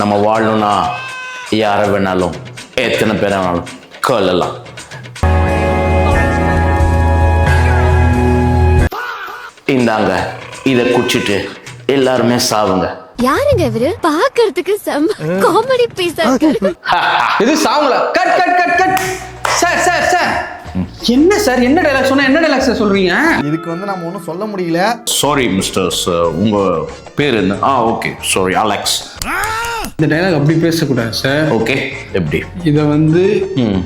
நம்ம வாழணும்னா யாரை வேணாலும் எத்தனை பேர் வேணாலும் கொல்லலாம். இந்தாங்க இதை குடிச்சிட்டு எல்லாருமே சாவுங்க. யாருங்க இவரு? பாக்குறதுக்கு செம்ம காமெடி பீஸா இது சாவல cut cut cut cut. Sir sir sir. என்ன சார்? என்ன டைலாக் சொன்னா என்ன டைலாக் சார் சொல்றீங்க? இதுக்கு வந்து நம்ம ஒன்றும் சொல்ல முடியல. சாரி மிஸ்டர்ஸ் உங்க பேர் என்ன? ஆ ஓகே சாரி அலெக்ஸ் இந்த டைலாக் அப்படி பேசக்கூடாது சார். ஓகே எப்படி? இதை வந்து ம்.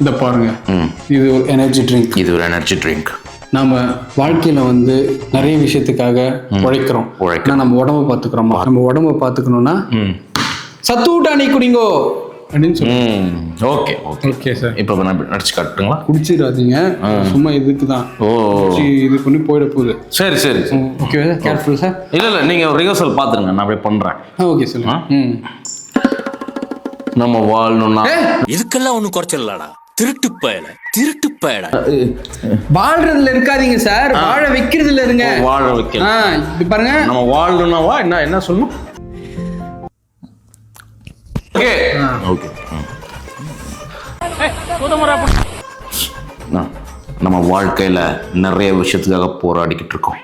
இத பாருங்க. ம். இது ஒரு எனர்ஜி ட்ரிங்க் இது ஒரு எனர்ஜி ட்ரிங்க் நாம வாழ்க்கையில வந்து நிறைய விஷயத்துக்காக உழைக்கிறோம். உழைக்கிறோம். ஆனா நம்ம உடம்ப பாத்துக்கிறோமா நம்ம உடம்ப பாத்துக்கணும்னா ம். சத்து ஊட்டாணி குடிங்கோ. அப்படின்னு சொல்லி ஓகே ஓகே. ஓகே சார் இப்போ நான் நடிச்சு காட்டுங்களா குடிச்சிடாதீங்க. சும்மா இதுக்கு தான் ஓ இது பண்ணி போயிட போகுது. சரி சரி. ஓகே சார் கேர்ஃபுல் சார் இல்ல இல்ல நீங்க ரிஹர்சல் பாத்துருங்க நான் அப்படியே பண்றேன். ஆ ஓகே சொல்லுங்க. ம். நம்ம வாழணும்னா இதுக்கெல்லாம் ஒண்ணும் குறைச்சலடா திருட்டு பயல திருட்டு பயல. வாழ்றதுல இருக்காதீங்க சார் வாழ வைக்கிறதுல இருங்க. வாழ வைக்க பாருங்க. நம்ம வாழணும்னாவா? என்ன என்ன சொல்லணும்? ஓகே. ஓகே. நம்ம வாழ்க்கையில நிறைய விஷயத்துக்காக போராடிக்கிட்டு இருக்கோம்.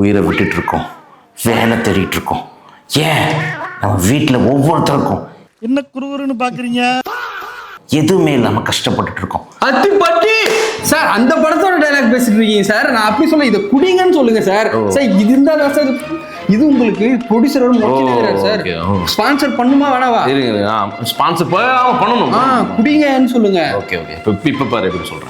உயிரை விட்டுட்டு இருக்கோம். வேலை தேடிட்டு இருக்கோம். ஏன்? நம்ம வீட்டில் ஒவ்வொருத்தருக்கும் என்ன குறுகுறுன்னு பாக்குறீங்க? எதுவுமே இல்லாம கஷ்டப்பட்டுட்டு இருக்கோம். அத்தி பட்டி! சார் அந்த படத்தோட டைலாக் பேசிட்டு இருக்கீங்க சார். நான் அப்படி சொல்ல இதை குடிங்கன்னு சொல்லுங்க சார். சார் இது இருந்தா தான் சார் இது- இது உங்களுக்கு ப்ரொடியூசரோட முடிச்சு சார். ஸ்பான்சர் பண்ணுமா வேணாவா? இருங்க ஸ்பான்சர் பண்ணணும். ஆ குடிங்கன்னு சொல்லுங்க. Okay okay. இப்போ இப்போ பாரு எப்படி சொல்றேன்.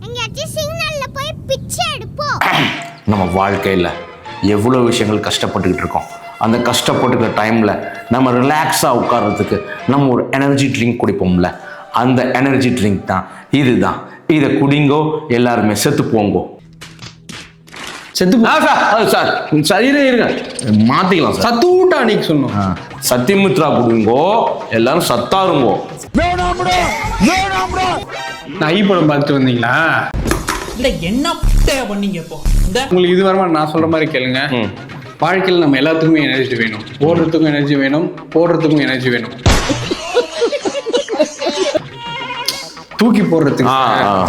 எங்கேயாச்சும் சிக்னல்ல போய் பிச்சை எடுப்போம் நம்ம வாழ்க்கையில் எவ்வளோ விஷயங்கள் கஷ்டப்பட்டுக்கிட்டு இருக்கோம். அந்த கஷ்டப்பட்டுக்கிற டைமில் நம்ம ரிலாக்ஸாக உட்கார்றதுக்கு நம்ம ஒரு எனர்ஜி ட்ரிங்க் குடிப்போம்ல. அந்த எனர்ஜி ட்ரிங்க் தான் இதுதான். இதை குடிங்கோ எல்லாருமே செத்து போங்கோ. செத்து சார் ஆ, சார் சார் இருங்க இருங்க. மாற்றிக்கலாம் சார். சத்து ஊட்டானிக்கு சொன்னோம். சத்தியமித்ரா குடிங்கோ எல்லாரும் சத்தாருங்கோ. ஐ படம் பார்த்துட்டு வந்தீங்களா? இல்ல என்ன பண்ணீங்க இப்போ? உங்களுக்கு இது வரமா? நான் சொல்ற மாதிரி கேளுங்க. வாழ்க்கையில் நம்ம எல்லாத்துக்குமே எனர்ஜி வேணும். ஓடுறதுக்கும் எனர்ஜி வேணும் போடுறதுக்கும் எனர்ஜி வேணும். தூக்கி போடுறதுக்கு.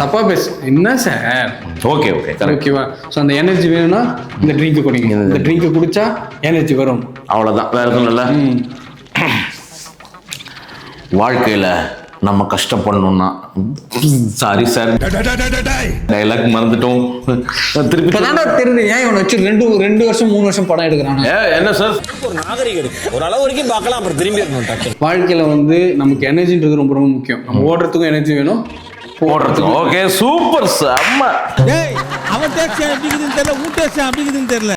தப்பா பேசு. என்ன சார்? ஓகே ஓகே ஓகேவா ஸோ அந்த எனர்ஜி வேணும்னா இந்த ட்ரிங்க் குடிங்க. இந்த ட்ரிங்க் குடிச்சா எனர்ஜி வரும். அவ்வளோதான் வேற எதுவும் இல்லை. வாழ்க்கையில் நம்ம கஷ்டப்படணும்னா சாரி சார் டைலாக் மறந்துட்டோம். திருப்பி தெரியுது. ஏன் இவனை வச்சு ரெண்டு ரெண்டு வருஷம் மூணு வருஷம் படம் எடுக்கிறான்? ஏ என்ன சார் ஒரு நாகரிகம் இருக்கு. ஒரு அளவு வரைக்கும் பார்க்கலாம் அப்புறம் திரும்பி வாழ்க்கையில வந்து நமக்கு எனர்ஜின்றது ரொம்ப ரொம்ப முக்கியம். நம்ம ஓடுறதுக்கும் எனர்ஜி வேணும். போடுறதுக்கு ஓகே சூப்பர் செம்ம டேய் அவன் டேக்ஸ் எப்படி இருக்குதுன்னு தெரியல. உன் டேக்ஸ் எப்படி இருக்குதுன்னு தெரியல.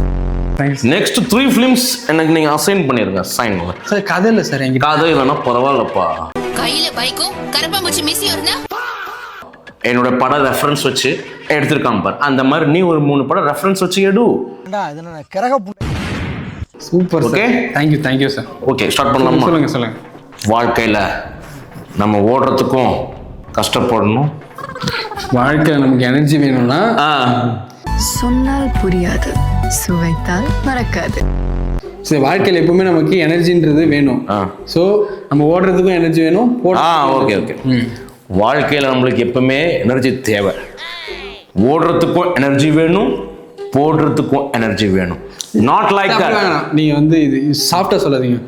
நெக்ஸ்ட் த்ரீ ஃபிலிம்ஸ் எனக்கு நீங்க அசைன் பண்ணிருங்க. சைன் சார் கதை இல்லை சார் என்கிட்ட கதை இல்லைன்னா பரவாயில்லப்பா. கையில பைக்கும் கரப்பாம்பூச்சி மிஸ் இருந்தா? என்னோட படம் ரெஃபரன்ஸ் வச்சு எடுத்திருக்கான் பார். அந்த மாதிரி நீ ஒரு மூணு படம் ரெஃபரன்ஸ் வச்சு எடு. Super Okay. Okay thank you thank you sir okay start பண்ணலாமா? சொல்லுங்க சொல்லுங்க வாழ்க்கையில நம்ம ஓடுறதுக்கும் கஷ்டப்படணும். வாழ்க்கையில் நமக்கு எனர்ஜி வேணும்னா ஆ. சொன்னால் புரியாது. சுவைத்தால் மறக்காது. சரி வாழ்க்கையில் எப்பவுமே நமக்கு எனர்ஜின்றது வேணும். ஆ. ஸோ நம்ம ஓடுறதுக்கும் எனர்ஜி வேணும் ஆ ஓகே ஓகே. வாழ்க்கையில் நம்மளுக்கு எப்பவுமே எனர்ஜி தேவை. ஓடுறதுக்கும் எனர்ஜி வேணும் போடுறதுக்கும் எனர்ஜி வேணும். நாட் லைக் அப்படி தட் வேணாம். நீங்க வந்து இது சாஃப்டா சொல்லாதீங்க.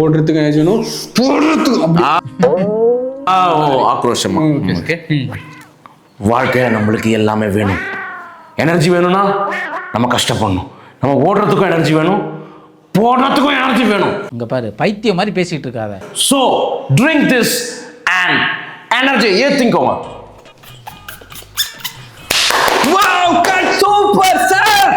ஓடுறதுக்கு எனர்ஜி வேணும் போடுறதுக்கு அப்படி. ஆ ஓ ஆக்ரோஷமா. ஓகே வாழ்க்கையில் நம்மளுக்கு எல்லாமே வேணும். எனர்ஜி வேணும்னா நம்ம கஷ்டப்படணும். நம்ம ஓடுறதுக்கும் எனர்ஜி வேணும். போடுறதுக்கும் எனர்ஜி வேணும். இங்க பாரு பைத்தியம் மாதிரி பேசிட்டு இருக்காத. So drink this and energy ஏற்றிக்கோங்க super sir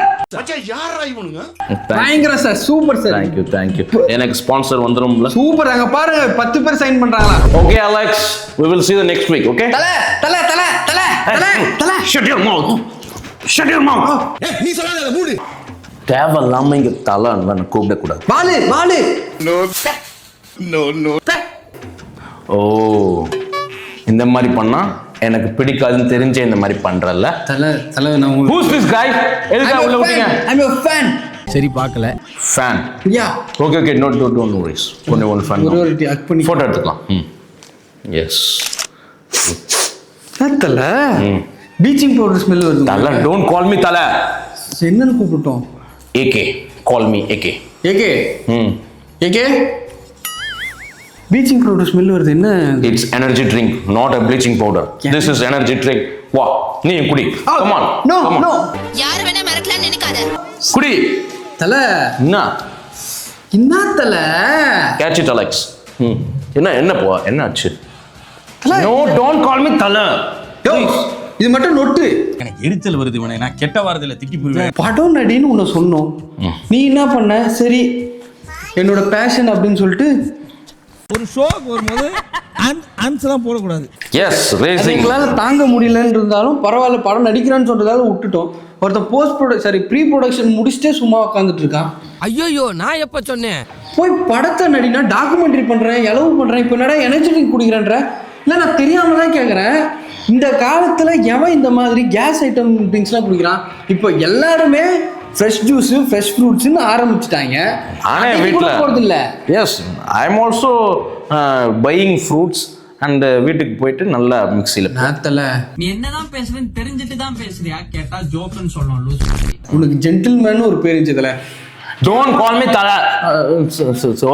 பயங்கரம் sir super sir thank you thank you எனக்கு ஸ்பான்சர் வந்துடும்ல சூப்பர் அங்க பாருங்க பத்து பேர் சைன் பண்றாங்களா? Okay Alex will see the next week okay? தல தல தல தல தல தல. Shut your mouth. நீ சொல்லாத மூடு. தேவையில்லாம இங்க தலை கூப்பிடக்கூடாது வாலு வாலு. ஓ இந்த மாதிரி பண்ணா எனக்கு பிடிக்காதுன்னு தெரிஞ்சே இந்த மாதிரி பண்றல்ல? தலை தலை நான் உங்களுக்கு ஹூஸ் திஸ் காய் எதுக்கு உள்ள விட்டீங்க? I'm a fan. சரி பார்க்கல. Fan Yeah. Okay okay not not no worries ஒன்று ஒன் ஃபேன் ஒரு ஒரு hug பண்ணி ஃபோட்டோ எடுத்துக்கலாம். ம் எஸ் தலை பீச்சிங் பவுடர் ஸ்மெல் வருது. தல டோன்ட் கால் மீ தல. என்னன்னு கூப்பிட்டோம் AK call me AK AK ம். ஏகே பீச்சிங் பவுடர் ஸ்மெல் வருது என்ன it's energy drink not a bleaching powder this is energy drink வா நீ குடி. கம் ஆன் நோ நோ யார் வேணா மிரட்டலாம்னு நினைக்காத. குடி. தலை. என்ன என்ன தலை? கேட்ச் இட் அலெக்ஸ் ம். என்ன என்ன போ என்ன ஆச்சு தலை. நோ டோன்ட் கால் மீ தல. யோ, இது மட்டும் நொட்டு. எனக்கு எரிச்சல் வருது இவனை. நான் கெட்ட வாரத்துல திட்டி போயிடுவேன். படம் நடின்னு உன்னை சொன்னோம். நீ என்ன பண்ண? சரி என்னோட பேஷன் அப்படின்னு சொல்லிட்டு ஒரு ஷோக்கு வரும்போது ஆன்சர்லாம் போடக்கூடாது. எஸ் எங்களால தாங்க முடியலன்னு இருந்தாலும் பரவாயில்ல படம் நடிக்கிறான்னு சொல்றதால விட்டுட்டோம். ஒருத்தன் போஸ்ட் ப்ரொடக் சாரி ப்ரீ ப்ரொடக்ஷன் முடிச்சுட்டே சும்மா உட்காந்துட்டு இருக்கான். ஐயோ நான் எப்ப சொன்னேன்? போய் படத்தை நடினா டாக்குமெண்ட்ரி பண்றேன் எளவு பண்றேன் இப்போ என்னடா எனர்ஜி ட்ரிங்க் குடிக்கிறேன்ற? இல்லை நான் தெரியாம தான் கேட்குறேன் இந்த காலத்துல எவன் இந்த மாதிரி கேஸ் ஐட்டம் ட்ரிங்க்ஸ்லாம் குடிக்கிறான்? இப்போ எல்லாருமே ஃப்ரெஷ் ஜூஸ் ஃப்ரெஷ் ஃப்ரூட்ஸ்னு ஆரம்பிச்சிட்டாங்க. ஆனா வீட்டில் போகிறது இல்லை yes I am also buying fruits and வீட்டுக்கு போயிட்டு நல்லா மிக்சியில் நாத்தல. நீ என்னதான் பேசுறேன்னு தெரிஞ்சுட்டு தான் பேசுறியா? கேட்டா ஜோக்குன்னு சொல்லணும் லூஸ் உனக்கு ஜென்டில்மேன் ஒரு பேர் இருந்துச்சுல டோன்ட் கால் மீ தல.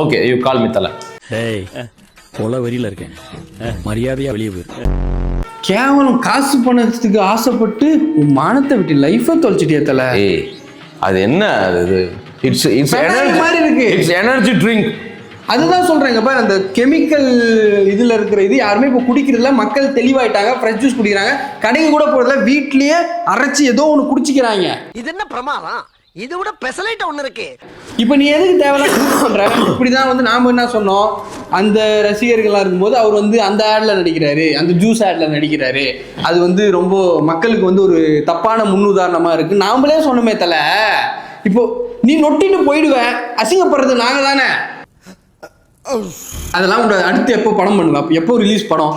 ஓகே யூ கால் மீ தல. டேய் கொலை வெறியில இருக்கேன். மரியாதையா வெளியே போயிரு. கேவலம் காசு பணத்துக்கு ஆசைப்பட்டு உன் மானத்தை விட்டு லைஃபை தொலைச்சிட்டியா தல. ஏய் அது என்ன அது இது? இட்ஸ் இட்ஸ் எனர்ஜி மாதிரி இருக்கு. இட்ஸ் எனர்ஜி ட்ரிங்க் அதுதான் சொல்றேங்க பாரு அந்த கெமிக்கல் இதுல இருக்கிற இது யாருமே இப்போ குடிக்கிறதுல மக்கள் தெளிவாயிட்டாங்க ஃப்ரெஷ் ஜூஸ் குடிக்கிறாங்க. கடைக்கு கூட போறதுல வீட்லயே அரைச்சி ஏதோ ஒன்று குடிச்சிக்கிறாங்க. இது என்ன பிரமாதம்? இது விட பெசலைட் ஒண்ணு இருக்கு. இப்போ நீ எதுக்கு தேவையில்லாம் பண்ற? இப்படிதான் வந்து நாம என்ன சொன்னோம்? அந்த ரசிகர்களா இருக்கும்போது அவர் வந்து அந்த ஆட்ல நடிக்கிறாரு. அந்த ஜூஸ் ஆட்ல நடிக்கிறாரு. அது வந்து ரொம்ப மக்களுக்கு வந்து ஒரு தப்பான முன்னுதாரணமா இருக்கு. நாமளே சொன்னோமே தல. இப்போ நீ நொட்டிட்டு போயிடுவ. அசிங்கப்படுறது நாங்க தானே. அதெல்லாம் உங்க அடுத்து எப்போ படம் அப்ப எப்போ ரிலீஸ் படம்?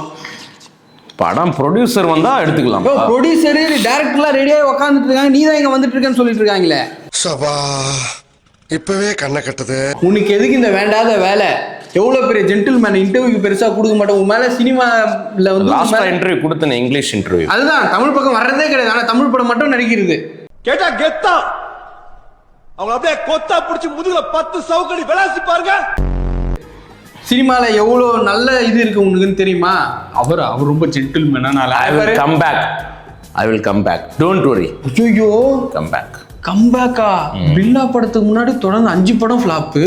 படம் ப்ரொடியூசர் வந்தா எடுத்துக்கலாம். ப்ரொடியூசரு டேரக்டர்லாம் ரெடியாக உட்காந்துட்டு இருக்காங்க. நீ தான் இங்க வந்துட்டு இருக்கேன்னு சொல்லிட்டு இருக்காங்களே. சபா. இப்பவே கண்ணை கட்டுது. உனக்கு எதுக்கு இந்த வேண்டாத வேலை? எவ்வளவு பெரிய ஜென்டில்மேன் இன்டர்வியூக்கு பெருசா கொடுக்க மாட்டேன். உன் மேல சினிமால வந்து உன் லாஸ்டா மேல- இன்டர்வியூ கொடுத்தேன் இங்கிலீஷ் இன்டர்வியூ அதுதான் தமிழ் பக்கம் வர்றதே கிடையாது. ஆனா தமிழ் படம் மட்டும் நடிக்கிறது. கேட்டா கெத்தா? அவங்க அப்படியே கொத்தா பிடிச்சி முதுகுல பத்து சவுக்கடி விளாசி பாருங்க. சினிமால எவ்வளவு நல்ல இது இருக்கு உனக்குன்னு தெரியுமா? அவர் அவர் ரொம்ப ஜென்டில்மேனா I will come back I will come back don't worry ஐயோ. கம் பேக் கம்பேக்கா பில்லா படத்துக்கு முன்னாடி தொடர்ந்து அஞ்சு படம் ஃபிளாப்பு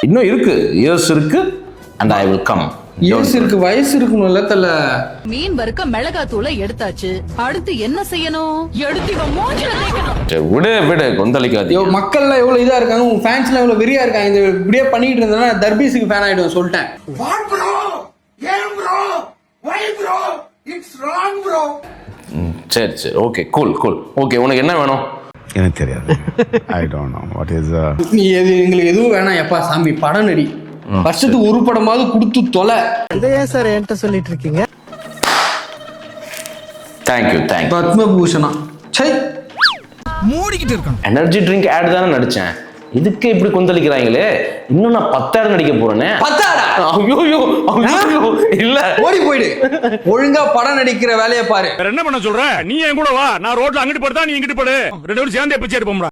இன்னும் இருக்கு. இயர்ஸ் இருக்கு. And I will come years இருக்கு வயசு இருக்கணும்ல தல மீன் வறுக்க மிளகாய் தூளை எடுத்தாச்சு. அடுத்து என்ன செய்யணும்? எடுத்து இவன் மூஞ்சில தேய்க்கணும். விடு விடு. கொந்தளிக்காது மக்கள்லாம் எவ்வளவு இதா இருக்காங்க. உன் ஃபேன்ஸ்லாம் எவ்வளவு வெறியா இருக்காங்க. இந்த இப்படியே பண்ணிட்டு இருந்தேன்னா தர்பீஸுக்கு ஃபேன் ஆயிடுவேன் சொல்லிட்டேன். சரி சரி. ஓகே கூல் கூல் ஓகே உனக்கு என்ன வேணும்? எனக்கு தெரியாது. I don't know what is நீ எது எங்களுக்கு எதுவும் வேணாம் எப்பா சாமி படம் நடி. வருஷத்துக்கு ஒரு படமாவது கொடுத்து தொலை. இதை ஏன் சார் என்கிட்ட சொல்லிட்டு இருக்கீங்க? தேங்க்யூ தேங்க்யூ பத்மபூஷணா. சை. மூடிக்கிட்டு இருக்கணும் எனர்ஜி ட்ரிங்க் ஆட் தானே நடிச்சேன். இதுக்கு இப்படி கொந்தளிக்கிறாங்களே? இன்னும் நான் பத்தாயிரம் நடிக்க போறேனே. பத்தாடா ஐயோ ஐயோ இல்ல. ஓடி போயிடு. ஒழுங்கா படம் நடிக்கிற வேலையை பாரு. வேற என்ன பண்ண சொல்ற? நீ என் கூட வா. நான் ரோட்ல அங்கிட்டு படுத்தா நீ இங்கிட்டு படு. ரெண்டு பேரும் சேர்ந்தே பிச்சை எடுப்போம்டா.